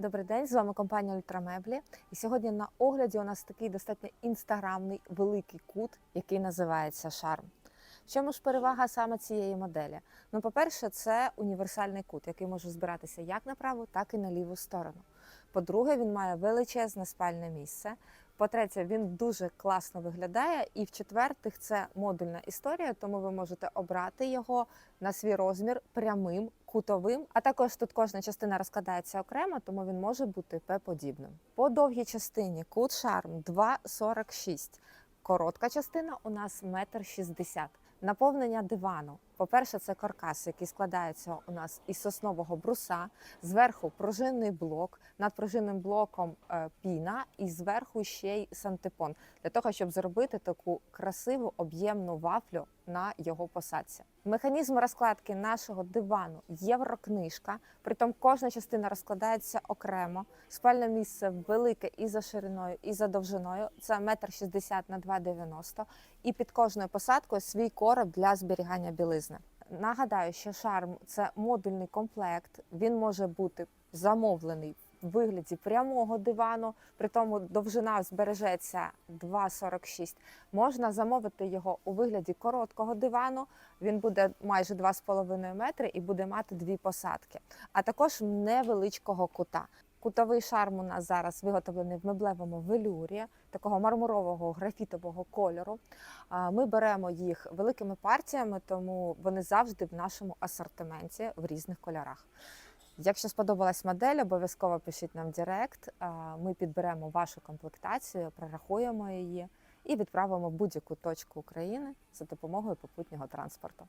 Добрий день, з вами компанія Ультрамеблі. І сьогодні на огляді у нас такий достатньо інстаграмний великий кут, який називається Шарм. В чому ж перевага саме цієї моделі? Ну, по-перше, це універсальний кут, який може збиратися як на праву, так і на ліву сторону. По-друге, він має величезне спальне місце. По-третє, він дуже класно виглядає. І в-четвертих, це модульна історія, тому ви можете обрати його на свій розмір прямим, кутовим. А також тут кожна частина розкладається окремо, тому він може бути П-подібним. По довгій частині кут шарм 2,46. Коротка частина у нас 1,60 м. Наповнення дивану. По-перше, це каркас, який складається у нас із соснового бруса. Зверху пружинний блок, над пружинним блоком е, піна, і зверху ще й сантепон для того, щоб зробити таку красиву об'ємну вафлю на його посадці. Механізм розкладки нашого дивану єврокнижка. Притом кожна частина розкладається окремо. Спальне місце велике і за шириною, і за довжиною. Це 1,60 м на 2,90 І під кожною посадкою свій короб для зберігання білизни. Нагадаю, що шарм це модульний комплект. Він може бути замовлений в вигляді прямого дивану, при тому довжина збережеться 2,46. Можна замовити його у вигляді короткого дивану. Він буде майже 2,5 метри і буде мати дві посадки, а також невеличкого кута. Кутовий шарм у нас зараз виготовлений в меблевому велюрі, такого мармурового графітового кольору. Ми беремо їх великими партіями, тому вони завжди в нашому асортименті в різних кольорах. Якщо сподобалась модель, обов'язково пишіть нам Директ. Ми підберемо вашу комплектацію, прорахуємо її і відправимо в будь-яку точку України за допомогою попутнього транспорту.